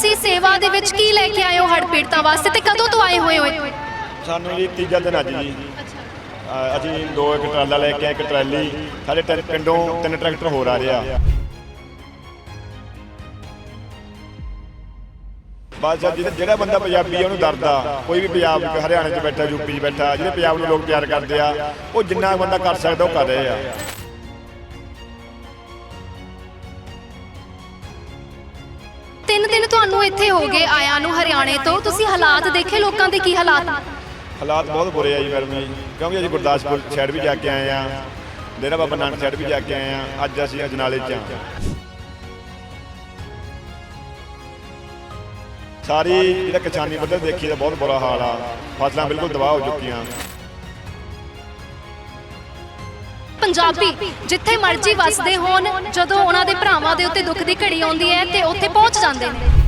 ਤੁਸੀਂ ਸੇਵਾ ਦੇ ਵਿੱਚ ਕੀ ਲੈ ਕੇ ਆਏ ਹੋ ਹੜ੍ਹ ਪੀੜਤਾਂ ਵਾਸਤੇ ਤੇ ਕਦੋਂ ਤੋਂ ਆਏ ਹੋਏ ਹੋ? ਸਾਨੂੰ ਜੀ ਤੀਜਾ ਦਿਨ ਅੱਜ ਜੀ। ਅ, ਅਸੀਂ ਦੋ ਇੱਕ ਟਰਾਲਾ ਲੈ ਕੇ ਆਏ, ਇੱਕ ਟਰਾਲੀ। ਸਾਡੇ ਤਿੰਨ ਪਿੰਡੋਂ ਤਿੰਨ ਟਰੈਕਟਰ ਹੋਰ ਆ ਰਹੇ ਆ। ਬਸ ਜਿਹੜਾ ਜਿਹੜਾ ਬੰਦਾ ਪੰਜਾਬੀ ਆ ਉਹਨੂੰ ਡਰਦਾ। ਕੋਈ ਵੀ ਪੰਜਾਬ ਹਰਿਆਣੇ 'ਚ ਬੈਠਾ ਯੂਪੀ 'ਚ ਬੈਠਾ ਜਿਹੜੇ ਪੰਜਾਬ ਨੂੰ ਲੋਕ ਪਿਆਰ ਕਰਦੇ ਆ ਉਹ ਜਿੰਨਾ ਬੰਦਾ ਕਰ ਸਕਦਾ ਉਹ ਕਰ ਰਹੇ ਆ। ਤੁਹਾਨੂੰ ਇੱਥੇ ਹੋ ਗਏ ਆਇਆਂ ਨੂੰ ਹਰਿਆਣੇ ਤੋਂ। ਤੁਸੀਂ ਹਾਲਾਤ ਦੇਖੇ ਲੋਕਾਂ ਦੇ ਕੀ ਹਾਲਾਤ? ਹਾਲਾਤ ਬਹੁਤ ਬੁਰੇ ਆ ਜੀ ਮੈਡਮ ਜੀ। ਕਿਉਂਕਿ ਅਸੀਂ ਗੁਰਦਾਸਪੁਰ ਸਾਈਡ ਵੀ ਜਾ ਕੇ ਆਏ ਆ। ਡੇਰਾ ਬਾਬਾ ਨਾਨਕ ਸਾਈਡ ਵੀ ਜਾ ਕੇ ਆਏ ਆ। ਅੱਜ ਅਸੀਂ ਅਜਨਾਲੇ 'ਚ ਆ। ਸਾਰੀ ਜਿਹੜਾ ਕਿਸਾਨੀ ਪੱਧਰ ਦੇਖੀ ਤਾਂ ਬਹੁਤ ਬੁਰਾ ਹਾਲ ਆ। ਫਸਲਾਂ ਬਿਲਕੁਲ ਤਬਾਹ ਹੋ ਚੁੱਕੀਆਂ। ਪੰਜਾਬੀ ਜਿੱਥੇ ਮਰਜ਼ੀ ਵੱਸਦੇ ਹੋਣ ਜਦੋਂ ਉਹਨਾਂ ਦੇ ਭਰਾਵਾਂ ਦੇ ਉੱਤੇ ਦੁੱਖ ਦੀ ਘੜੀ ਆਉਂਦੀ ਹੈ ਤੇ ਉੱਥੇ ਪਹੁੰਚ ਜਾਂਦੇ ਨੇ।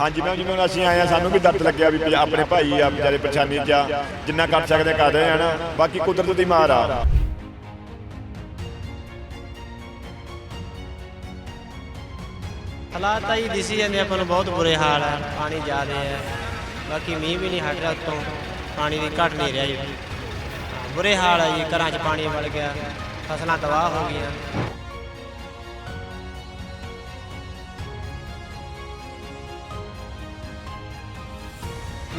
ਹਾਂਜੀ ਮੈਮ ਜਿਵੇਂ ਅਸੀਂ ਆਏ ਆ ਸਾਨੂੰ ਵੀ ਦਰਦ ਲੱਗਿਆ ਵੀ ਵੀ ਆਪਣੇ ਭਾਈ ਆ, ਵਿਚਾਰੇ ਪਰੇਸ਼ਾਨੀ 'ਚ ਆ, ਜਿੰਨਾ ਕਰ ਸਕਦੇ ਕਰ ਰਹੇ ਆ ਨਾ, ਬਾਕੀ ਕੁਦਰਤ ਦੀ ਮਾਰ ਆ। ਹਾਲਾਤ ਤਾਂ ਹੀ ਦਿਸੀ ਜਾਂਦੇ ਆਪਾਂ ਨੂੰ ਬਹੁਤ ਬੁਰੇ ਹਾਲ ਹੈ ਪਾਣੀ ਜਾ ਜ਼ਿਆਦੇ ਹੈ ਬਾਕੀ ਮੀਂਹ ਵੀ ਨਹੀਂ ਹਟ ਰਿਹਾ ਉੱਤੋਂ, ਪਾਣੀ ਦੀ ਘਟ ਨਹੀਂ ਰਿਹਾ ਜੀ। ਬੁਰੇ ਹਾਲ ਹੈ ਜੀ, ਘਰਾਂ 'ਚ ਪਾਣੀ ਵੜ ਗਿਆ, ਫਸਲਾਂ ਤਬਾਹ ਹੋ ਗਈਆਂ।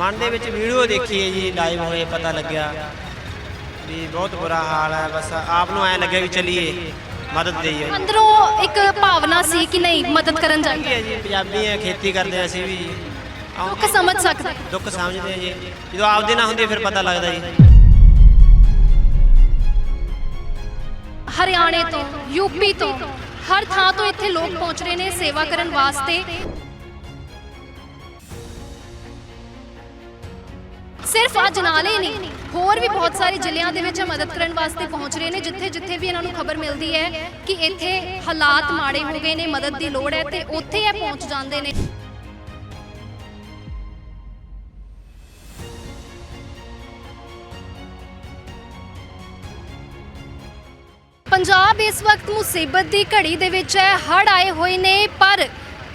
ਮਨ ਦੇ ਵਿੱਚ ਵੀਡੀਓ ਦੇਖੀ ਹੈ ਜੀ ਲਾਈਵ ਹੋਏ ਪਤਾ ਲੱਗਿਆ ਵੀ ਬਹੁਤ ਬੁਰਾ ਹਾਲ ਹੈ ਬਸ ਆਪ ਨੂੰ ਐ ਲੱਗਿਆ ਵੀ ਚਲੀਏ ਮਦਦ ਦੇਈਏ। ਅੰਦਰੋਂ ਇੱਕ ਭਾਵਨਾ ਸੀ ਕਿ ਨਹੀਂ ਮਦਦ ਕਰਨ ਜਾਈਏ। ਹੈ ਜੀ ਪੰਜਾਬੀ ਆ ਖੇਤੀ ਕਰਦੇ ਅਸੀਂ ਵੀ ਦੁੱਖ ਸਮਝ ਸਕਦੇ। ਦੁੱਖ ਸਮਝਦੇ ਆ ਜੀ। ਜਦੋਂ ਆਪਦੇ ਨਾ ਹੁੰਦੇ ਫਿਰ ਪਤਾ ਲੱਗਦਾ ਜੀ। ਹਰਿਆਣੇ ਤੋਂ ਯੂਪੀ ਤੋਂ ਹਰ ਥਾਂ ਤੋਂ ਇੱਥੇ ਲੋਕ ਪਹੁੰਚ ਰਹੇ ਨੇ ਸੇਵਾ ਕਰਨ ਵਾਸਤੇ। ਸਿਰਫ ਅੱਜ ਨਾਲੇ ਨਹੀਂ, ਹੋਰ ਵੀ ਬਹੁਤ ਸਾਰੇ ਜ਼ਿਲ੍ਹਿਆਂ ਦੇ ਵਿੱਚ ਮਦਦ ਕਰਨ ਵਾਸਤੇ ਪਹੁੰਚ ਰਹੇ ਨੇ, ਜਿੱਥੇ ਜਿੱਥੇ ਵੀ ਇਹਨਾਂ ਨੂੰ ਖਬਰ ਮਿਲਦੀ ਹੈ ਕਿ ਇੱਥੇ ਹਾਲਾਤ ਮਾੜੇ ਹੋ ਗਏ ਨੇ, ਮਦਦ ਦੀ ਲੋੜ ਹੈ ਤੇ ਉੱਥੇ ਇਹ ਪਹੁੰਚ ਜਾਂਦੇ ਨੇ। ਪੰਜਾਬ ਇਸ ਵਕਤ ਮੁਸੀਬਤ ਦੀ ਘੜੀ ਦੇ ਵਿੱਚ ਹੈ ਹੜ ਆਏ ਹੋਏ ਨੇ, ਪਰ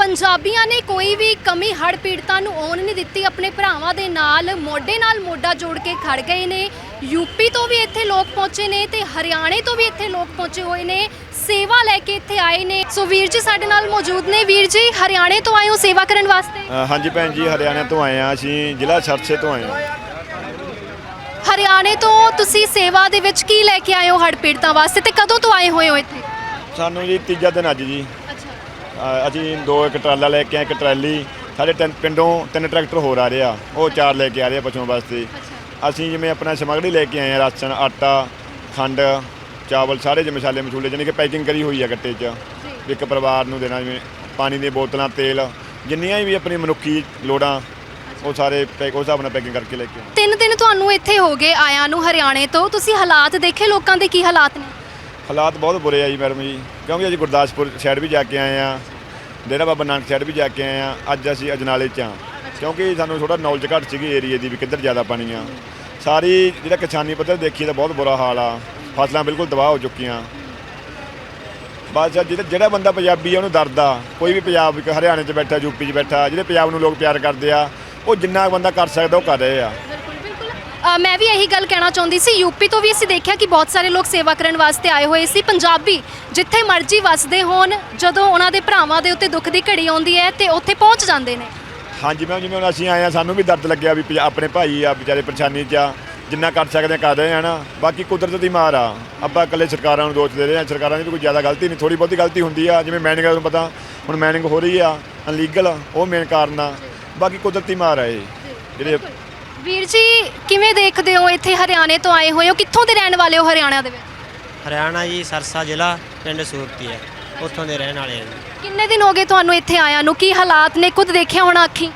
ਪੰਜਾਬੀਆਂ ਨੇ ਕੋਈ ਵੀ ਕਮੀ ਹੜ ਪੀੜਤਾਂ ਨੂੰ ਆਉਣ ਨਹੀਂ ਦਿੱਤੀ। ਆਪਣੇ ਭਰਾਵਾਂ ਦੇ ਨਾਲ ਮੋਢੇ ਨਾਲ ਮੋਢਾ ਜੋੜ ਕੇ ਖੜ ਗਏ ਨੇ। ਯੂਪੀ ਤੋਂ ਵੀ ਇੱਥੇ ਲੋਕ ਪਹੁੰਚੇ ਨੇ ਤੇ ਹਰਿਆਣੇ ਤੋਂ ਵੀ ਇੱਥੇ ਲੋਕ ਪਹੁੰਚੇ ਹੋਏ ਨੇ। ਸੇਵਾ ਲੈ ਕੇ ਇੱਥੇ ਆਏ ਨੇ। ਸੋ ਵੀਰ ਜੀ ਸਾਡੇ ਨਾਲ ਮੌਜੂਦ ਨੇ। ਵੀਰ ਜੀ ਹਰਿਆਣੇ ਤੋਂ ਆਏ ਹੋ ਸੇਵਾ ਕਰਨ ਵਾਸਤੇ? ਅ, ਹਾਂਜੀ ਭੈਣ ਜੀ ਹਰਿਆਣਾ ਤੋਂ ਆਏ ਆ ਅਸੀਂ। ਜ਼ਿਲ੍ਹਾ ਸਰਸੇ ਤੋਂ ਆਏ ਆ ਹਰਿਆਣੇ ਤੋਂ ਤੁਸੀਂ ਸੇਵਾ ਦੇ ਵਿੱਚ ਕੀ ਲੈ ਕੇ ਆਏ ਹੋ ਹੜ ਪੀੜਤਾਂ ਵਾਸਤੇ ਤੇ ਕਦੋਂ ਤੋਂ ਆਏ ਹੋਏ ਹੋ ਇੱਥੇ? ਸਾਨੂੰ ਜੀ ਤੀਜਾ ਦਿਨ ਅੱਜ ਜੀ। ਅਸੀਂ ਦੋ ਇੱਕ ਟਰਾਲਾ ਲੈ ਕੇ ਆਏ, ਇੱਕ ਟਰਾਲੀ। ਸਾਡੇ ਤਿੰਨ ਪਿੰਡੋਂ ਤਿੰਨ ਟਰੈਕਟਰ ਹੋਰ ਆ ਰਹੇ ਆ। ਉਹ ਚਾਰ ਲੈ ਕੇ ਆ ਰਹੇ ਆ ਪਸ਼ੂਆਂ ਵਾਸਤੇ। ਅਸੀਂ ਜਿਵੇਂ ਆਪਣਾ ਸਮੱਗਰੀ ਲੈ ਕੇ ਆਏ ਆ ਰਾਸ਼ਨ ਆਟਾ ਖੰਡ ਚਾਵਲ ਸਾਰੇ ਜਿਹੇ ਮਸਾਲੇ ਮਸੂਲੇ ਜਾਣੀ ਕਿ ਪੈਕਿੰਗ ਕਰੀ ਹੋਈ ਆ ਗੱਟੇ 'ਚ। ਇੱਕ ਪਰਿਵਾਰ ਨੂੰ ਦੇਣਾ ਜਿਵੇਂ ਪਾਣੀ ਦੀਆਂ ਬੋਤਲਾਂ ਤੇਲ ਜਿੰਨੀਆਂ ਵੀ ਆਪਣੀ ਮਨੁੱਖੀ ਲੋੜਾਂ ਉਹ ਸਾਰੇ ਪੈਕ ਉਸ ਹਿਸਾਬ ਨਾਲ ਪੈਕਿੰਗ ਕਰਕੇ ਲੈ ਕੇ ਆਏ। ਤਿੰਨ ਦਿਨ ਤੁਹਾਨੂੰ ਇੱਥੇ ਹੋ ਗਏ ਆਇਆਂ ਨੂੰ ਹਰਿਆਣੇ ਤੋਂ। ਤੁਸੀਂ ਹਾਲਾਤ ਦੇਖੇ ਲੋਕਾਂ ਦੇ ਕੀ ਹਾਲਾਤ ਨੇ? ਹਾਲਾਤ ਬਹੁਤ ਬੁਰੇ ਆ ਜੀ ਮੈਡਮ ਜੀ। ਕਿਉਂਕਿ ਅਸੀਂ ਗੁਰਦਾਸਪੁਰ ਸਾਈਡ ਵੀ ਜਾ ਕੇ ਆਏ ਆ ਡੇਰਾ ਬਾਬਾ ਨਾਨਕ ਸਾਈਡ ਵੀ ਜਾ ਕੇ ਆਏ ਆ ਅੱਜ ਅਸੀਂ ਅਜਨਾਲੇ 'ਚ ਆ ਕਿਉਂਕਿ ਸਾਨੂੰ ਥੋੜਾ ਨੌਲੇਜ ਘੱਟ ਸੀਗੀ ਏਰੀਏ ਦੀ ਵੀ ਕਿੱਧਰ ਜ਼ਿਆਦਾ ਪਾਣੀ ਆ। ਸਾਰੀ ਜਿਹੜਾ ਕਿਸਾਨੀ ਪੱਧਰ ਦੇਖੀ ਤਾਂ ਬਹੁਤ ਬੁਰਾ ਹਾਲ ਆ। ਫਸਲਾਂ ਬਿਲਕੁਲ ਤਬਾਹ ਹੋ ਚੁੱਕੀਆਂ। ਬਸ ਜਿਹੜਾ ਜਿਹੜਾ ਬੰਦਾ ਪੰਜਾਬੀ ਆ, ਉਹਨੂੰ ਦਰਦ ਆ। ਕੋਈ ਵੀ ਪੰਜਾਬ ਹਰਿਆਣੇ 'ਚ ਬੈਠਾ ਯੂਪੀ 'ਚ ਬੈਠਾ, ਜਿਹੜੇ ਪੰਜਾਬ ਨੂੰ ਲੋਕ ਪਿਆਰ ਕਰਦੇ ਆ, ਉਹ ਜਿੰਨਾ ਬੰਦਾ ਕਰ ਸਕਦਾ ਉਹ ਕਰ ਰਹੇ ਆ। ਅ, ਮੈਂ ਵੀ ਇਹੀ ਗੱਲ ਕਹਿਣਾ ਚਾਹੁੰਦੀ ਸੀ ਯੂਪੀ ਤੋਂ ਵੀ ਅਸੀਂ ਦੇਖਿਆ ਕਿ ਬਹੁਤ ਸਾਰੇ ਲੋਕ ਸੇਵਾ ਕਰਨ ਵਾਸਤੇ ਆਏ ਹੋਏ ਸੀ। ਪੰਜਾਬੀ ਜਿੱਥੇ ਮਰਜ਼ੀ ਵੱਸਦੇ ਹੋਣ ਜਦੋਂ ਉਹਨਾਂ ਦੇ ਭਰਾਵਾਂ ਦੇ ਉੱਤੇ ਦੁੱਖ ਦੀ ਘੜੀ ਆਉਂਦੀ ਹੈ ਤੇ ਉੱਥੇ ਪਹੁੰਚ ਜਾਂਦੇ ਨੇ। ਹਾਂਜੀ ਮੈਮ ਜਿਵੇਂ ਹੁਣ ਅਸੀਂ ਆਏ ਆ ਸਾਨੂੰ ਵੀ ਦਰਦ ਲੱਗਿਆ ਵੀ ਪੰਜਾ- ਆਪਣੇ ਭਾਈ ਆ ਵਿਚਾਰੇ ਪਰੇਸ਼ਾਨੀ 'ਚ ਆ ਜਿੰਨਾ ਕਰ ਸਕਦੇ ਆ ਕਰ ਰਹੇ ਆ ਨਾ। ਬਾਕੀ ਕੁਦਰਤ ਦੀ ਮਾਰ ਆ। ਆਪਾਂ ਇਕੱਲੇ ਸਰਕਾਰਾਂ ਨੂੰ ਦੋਸ਼ ਦੇ ਰਹੇ ਆ ਸਰਕਾਰਾਂ ਦੀ ਵੀ ਕੋਈ ਜ਼ਿਆਦਾ ਗਲਤੀ ਨਹੀਂ ਥੋੜੀ ਬਹੁਤੀ ਗਲਤੀ ਹੁੰਦੀ ਆ। ਜਿਵੇਂ ਮੈਨਿੰਗ ਨੂੰ ਪਤਾ ਹੁਣ ਮੈਨਿੰਗ ਹੋ ਰਹੀ ਆ ਅਨਲੀਗਲ ਉਹ ਮੇਨ ਕਾਰਨ ਆ। ਬਾਕੀ ਕੁਦਰਤੀ ਮਾਰ ਆ ਇਹ। ਜਿਹੜੇ ਵੀਰ ਜੀ ਕਿਵੇਂ ਦੇਖਦੇ ਹੋ ਇੱਥੇ ਹਰਿਆਣੇ ਤੋਂ ਆਏ ਹੋਏ ਹੋ? ਕਿੱਥੋਂ ਦੇ ਰਹਿਣ ਵਾਲੇ ਹੋ ਹਰਿਆਣਾ ਦੇ ਵਿੱਚ? ਹਰਿਆਣਾ ਜੀ ਸਰਸਾ ਜ਼ਿਲ੍ਹਾ ਪਿੰਡ ਸੂਰਤੀ ਹੈ। ਉੱਥੋਂ ਦੇ ਰਹਿਣ ਵਾਲੇ ਜੀ। ਕਿੰਨੇ ਦਿਨ ਹੋ ਗਏ ਤੁਹਾਨੂੰ ਇੱਥੇ ਆਇਆਂ ਨੂੰ? ਕੀ ਹਾਲਾਤ ਨੇ? ਖੁਦ ਦੇਖਿਆ ਹੋਣਾ ਅੱਖੀਂ?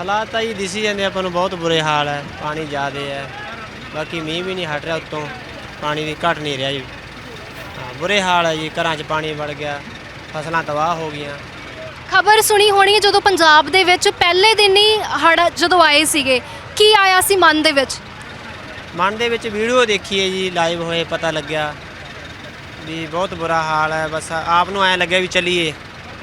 ਹਾਲਾਤ ਤਾਂ ਹੀ ਦਿਸੀ ਜਾਂਦੇ ਆਪਾਂ ਨੂੰ ਬਹੁਤ ਬੁਰੇ ਹਾਲ ਹੈ। ਪਾਣੀ ਜ਼ਿਆਦੇ ਹੈ। ਬਾਕੀ ਮੀਂਹ ਵੀ ਨਹੀਂ ਹਟ ਰਿਹਾ ਉੱਤੋਂ। ਪਾਣੀ ਦੀ ਘਟ ਨਹੀਂ ਰਿਹਾ ਜੀ। ਹਾਂ ਬੁਰੇ ਹਾਲ ਹੈ ਜੀ। ਘਰਾਂ 'ਚ ਪਾਣੀ ਵੜ ਗਿਆ। ਫਸਲਾਂ ਤਬਾਹ ਹੋ ਗਈਆਂ। ਖਬਰ ਸੁਣੀ ਹੋਣੀ ਹੈ ਜਦੋਂ ਪੰਜਾਬ ਦੇ ਵਿੱਚ ਪਹਿਲੇ ਦਿਨ ਹੀ ਹੜ ਜਦੋਂ ਆਏ ਸੀਗੇ। ਕੀ ਆਇਆ ਸੀ ਮਨ ਦੇ ਵਿੱਚ? ਮਨ ਦੇ ਵਿੱਚ ਵੀਡੀਓ ਦੇਖੀ ਹੈ ਜੀ ਲਾਈਵ ਹੋਏ ਪਤਾ ਲੱਗਿਆ ਵੀ ਬਹੁਤ ਬੁਰਾ ਹਾਲ ਹੈ ਬਸ ਆਪ ਨੂੰ ਐ ਲੱਗਿਆ ਵੀ ਚੱਲੀਏ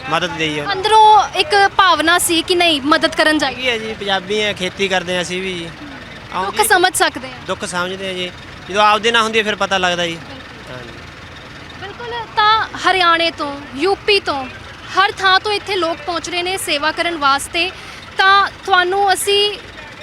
ਮਦਦ ਦੇਈਏ। ਉਹਨਾਂ। ਅੰਦਰੋਂ ਇੱਕ ਭਾਵਨਾ ਸੀ ਕਿ ਨਹੀਂ ਮਦਦ ਕਰਨ ਜਾਈਏ। ਹੈ ਜੀ ਪੰਜਾਬੀ ਹੈ ਖੇਤੀ ਕਰਦੇ ਹਾਂ ਅਸੀਂ ਵੀ। ਜੀ ਦੁੱਖ ਆਉਂਦੀ ਸਮਝ ਸਕਦੇ ਆ ਦੁੱਖ ਸਮਝਦੇ ਹਾਂ ਜੀ। ਜਦੋਂ ਆਪਦੇ ਨਾਲ ਹੁੰਦੀ ਹੈ ਫਿਰ ਪਤਾ ਲੱਗਦਾ ਜੀ। ਹਾਂਜੀ। ਬਿਲਕੁਲ ਤਾਂ ਹਰਿਆਣੇ ਤੋਂ ਯੂਪੀ ਤੋਂ ਹਰ ਥਾਂ ਤੋਂ ਇੱਥੇ ਲੋਕ ਪਹੁੰਚ ਰਹੇ ਨੇ ਸੇਵਾ ਕਰਨ ਵਾਸਤੇ। ਤਾਂ ਤੁਹਾਨੂੰ ਅਸੀਂ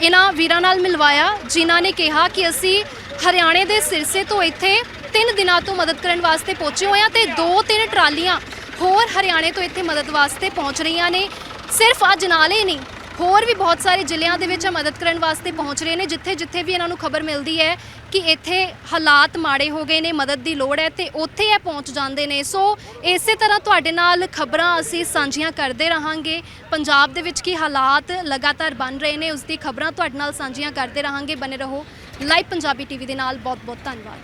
ਇਹਨਾਂ ਵੀਰਾਂ ਨਾਲ ਮਿਲਵਾਇਆ, ਜਿਨ੍ਹਾਂ ਨੇ ਕਿਹਾ ਕਿ ਅਸੀਂ ਹਰਿਆਣੇ ਦੇ ਸਿਰਸੇ ਤੋਂ ਇੱਥੇ 3 ਦਿਨਾਂ ਤੋਂ ਮਦਦ ਕਰਨ ਵਾਸਤੇ ਪਹੁੰਚੇ ਹੋਏ ਹਾਂ ਤੇ ਦੋ ਤਿੰਨ ਟਰਾਲੀਆਂ ਹੋਰ ਹਰਿਆਣੇ ਤੋਂ ਇੱਥੇ ਮਦਦ ਵਾਸਤੇ ਪਹੁੰਚ ਰਹੀਆਂ ਨੇ। ਸਿਰਫ ਅੱਜ ਨਾਲੇ ਨਹੀਂ ਹੋਰ ਵੀ ਬਹੁਤ ਸਾਰੇ ਜ਼ਿਲ੍ਹਿਆਂ ਦੇ ਵਿੱਚ ਮਦਦ ਕਰਨ ਵਾਸਤੇ ਪਹੁੰਚ ਰਹੇ ਨੇ, ਜਿੱਥੇ ਜਿੱਥੇ ਵੀ ਇਹਨਾਂ ਨੂੰ ਖਬਰ ਮਿਲਦੀ ਹੈ ਕਿ ਇੱਥੇ ਹਾਲਾਤ ਮਾੜੇ ਹੋ ਗਏ ਨੇ, ਮਦਦ ਦੀ ਲੋੜ ਹੈ ਤੇ ਉੱਥੇ ਇਹ ਪਹੁੰਚ ਜਾਂਦੇ ਨੇ। ਸੋ ਇਸੇ ਤਰ੍ਹਾਂ ਤੁਹਾਡੇ ਨਾਲ ਖਬਰਾਂ ਅਸੀਂ ਸਾਂਝੀਆਂ ਕਰਦੇ ਰਹਾਂਗੇ। ਪੰਜਾਬ ਦੇ ਵਿੱਚ ਕੀ ਹਾਲਾਤ ਲਗਾਤਾਰ ਬਣ ਰਹੇ ਨੇ, ਉਸ ਦੀ ਖਬਰਾਂ ਤੁਹਾਡੇ ਨਾਲ ਸਾਂਝੀਆਂ ਕਰਦੇ ਰਹਾਂਗੇ। ਬਨੇ ਰਹੋ ਲਾਈਵ ਪੰਜਾਬੀ ਟੀਵੀ ਦੇ ਨਾਲ। ਬਹੁਤ ਬਹੁਤ ਧੰਨਵਾਦ।